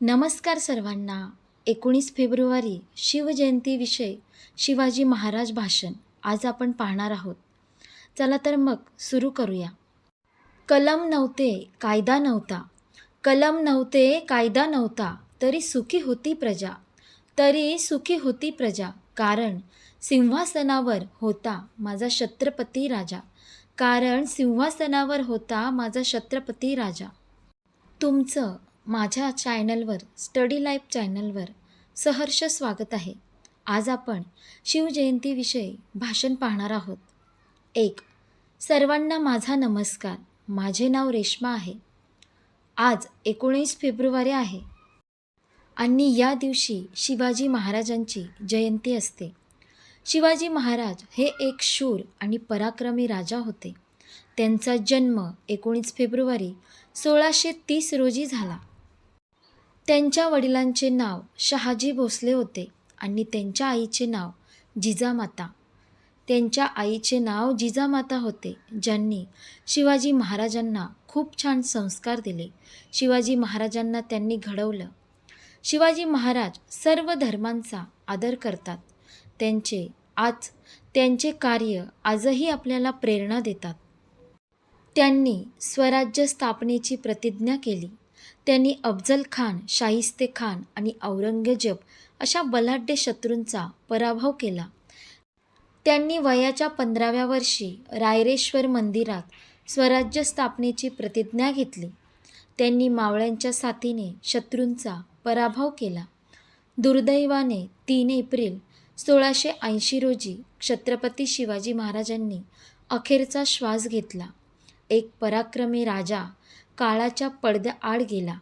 नमस्कार सर्वांना. एकोणीस फेब्रुवारी शिवजयंतीविषयी शिवाजी महाराज भाषण आज आपण पाहणार आहोत. चला तर मग सुरू करूया. कलम नव्हते कायदा नव्हता. कलम नव्हते कायदा नव्हता. तरी सुखी होती प्रजा. तरी सुखी होती प्रजा. कारण सिंहासनावर होता माझा छत्रपती राजा. कारण सिंहासनावर होता माझा छत्रपती राजा. तुमचं माझ्या चॅनलवर स्टडी लाईफ चॅनलवर सहर्ष स्वागत आहे. आज आपण शिवजयंतीविषयी भाषण पाहणार आहोत. एक सर्वांना माझा नमस्कार. माझे नाव रेश्मा आहे. आज एकोणीस फेब्रुवारी आहे. आणि या दिवशी शिवाजी महाराजांची जयंती असते. शिवाजी महाराज हे एक शूर आणि पराक्रमी राजा होते. त्यांचा जन्म एकोणीस फेब्रुवारी सोळाशे तीस रोजी झाला. त्यांच्या वडिलांचे नाव शहाजी भोसले होते आणि त्यांच्या आईचे नाव जिजामाता. त्यांच्या आईचे नाव जिजामाता होते ज्यांनी शिवाजी महाराजांना खूप छान संस्कार दिले. शिवाजी महाराजांना त्यांनी घडवलं. शिवाजी महाराज सर्व धर्मांचा आदर करतात. त्यांचे आज त्यांचे कार्य आजही आपल्याला प्रेरणा देतात. त्यांनी स्वराज्य स्थापनेची प्रतिज्ञा केली. त्यांनी अफजल खान शाहिस्ते खान आणि औरंगजेब अशा बलाढ्य शत्रूंचा पराभव केला. त्यांनी वयाच्या पंधराव्या वर्षी रायरेश्वर मंदिरात स्वराज्य स्थापनेची प्रतिज्ञा घेतली. त्यांनी मावळ्यांच्या साथीने शत्रूंचा पराभव केला. दुर्दैवाने तीन एप्रिल सोळाशे ऐंशी रोजी छत्रपती शिवाजी महाराजांनी अखेरचा श्वास घेतला. एक पराक्रमी राजा काळाच्या पडद्याआड गेला.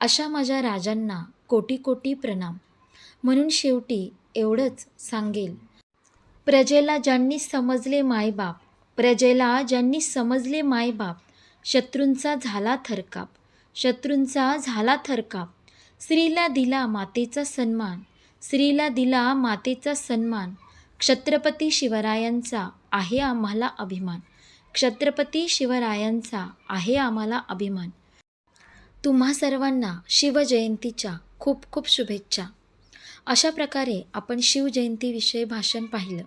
अशा माझ्या राजांना कोटी कोटी प्रणाम. म्हणून शेवटी एवढंच सांगेल. प्रजेला ज्यांनी समजले मायबाप प्रजेला ज्यांनी समजले मायबाप शत्रूंचा झाला थरकाप शत्रूंचा झाला थरकाप. स्त्रीला दिला मातेचा सन्मान स्त्रीला दिला मातेचा सन्मान. छत्रपती शिवरायांचा आहे आम्हाला अभिमान. छत्रपती शिवरायांचा आहे आम्हाला अभिमान. तुम्हा सर्वांना शिवजयंतीच्या खूप खूप शुभेच्छा. अशा प्रकारे आपण शिवजयंतीविषयी भाषण पाहिलं.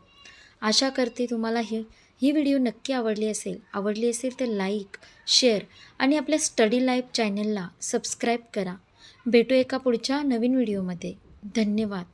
आशा करते तुम्हाला ही ही व्हिडिओ नक्की आवडली असेल. आवडली असेल तर लाईक शेअर आणि आपल्या स्टडी लाईफ चॅनलला सबस्क्राईब करा. भेटू एका पुढच्या नवीन व्हिडिओमध्ये. धन्यवाद.